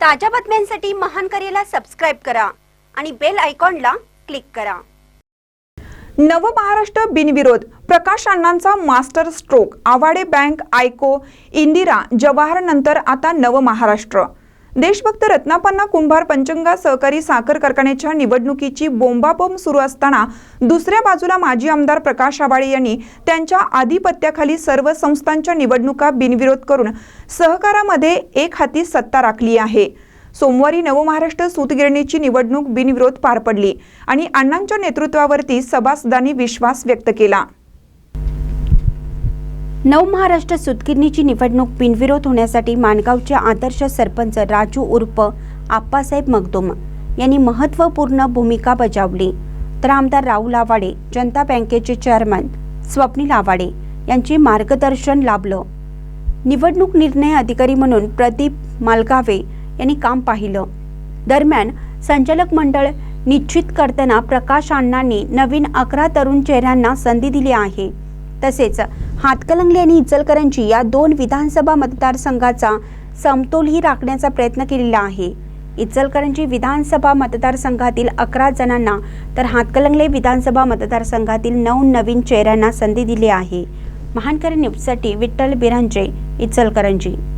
ताज्या बातम्यांसाठी महान करेला सबस्क्राईब करा आणि बेल आयकॉनला क्लिक करा. नव महाराष्ट्र बिनविरोध प्रकाश अण्णांचा मास्टर स्ट्रोक आवाडे बँक आयको इंदिरा जवाहर नंतर आता नव महाराष्ट्र. देशभक्त रत्नापन्ना कुंभार पंचंगा सहकारी साखर कारखान्याच्या निवडणुकीची बोंबाबोंब सुरू असताना दुसऱ्या बाजूला माजी आमदार प्रकाश आवाडे यांनी त्यांच्या आधिपत्याखाली सर्व संस्थांच्या निवडणुका बिनविरोध करून सहकारामध्ये एक हाती सत्ता राखली आहे. सोमवारी नवमहाराष्ट्र सूतगिरणीची निवडणूक बिनविरोध पार पडली आणि अण्णांच्या नेतृत्वावरती सभासदांनी विश्वास व्यक्त केला. नव महाराष्ट्र सुतगिरणीची निवडणूक बिनविरोध होण्यासाठी माणगावचे आदर्श सरपंच राजू उर्फ आप्पासाहेब मगदोम यांनी महत्त्वपूर्ण भूमिका बजावली. तर आमदार राहुल आवाडे जनता बँकेचे चेअरमन स्वप्नील आवाडे यांचे मार्गदर्शन लाभलं. निवडणूक निर्णय अधिकारी म्हणून प्रदीप मालगावे यांनी काम पाहिलं. दरम्यान संचालक मंडळ निश्चित करताना प्रकाश अण्णांनी नवीन अकरा तरुण चेहऱ्यांना संधी दिली आहे. तसेच हातकलंगले आणि इचलकरंजी या दोन विधानसभा मतदारसंघाचा समतोलही राखण्याचा प्रयत्न केलेला आहे. इचलकरंजी विधानसभा मतदारसंघातील अकरा जणांना तर हातकलंगले विधानसभा मतदारसंघातील नऊ नवीन चेहऱ्यांना संधी दिली आहे. महानकर न्यूजसाठी विठ्ठल बिरांजे इचलकरंजी.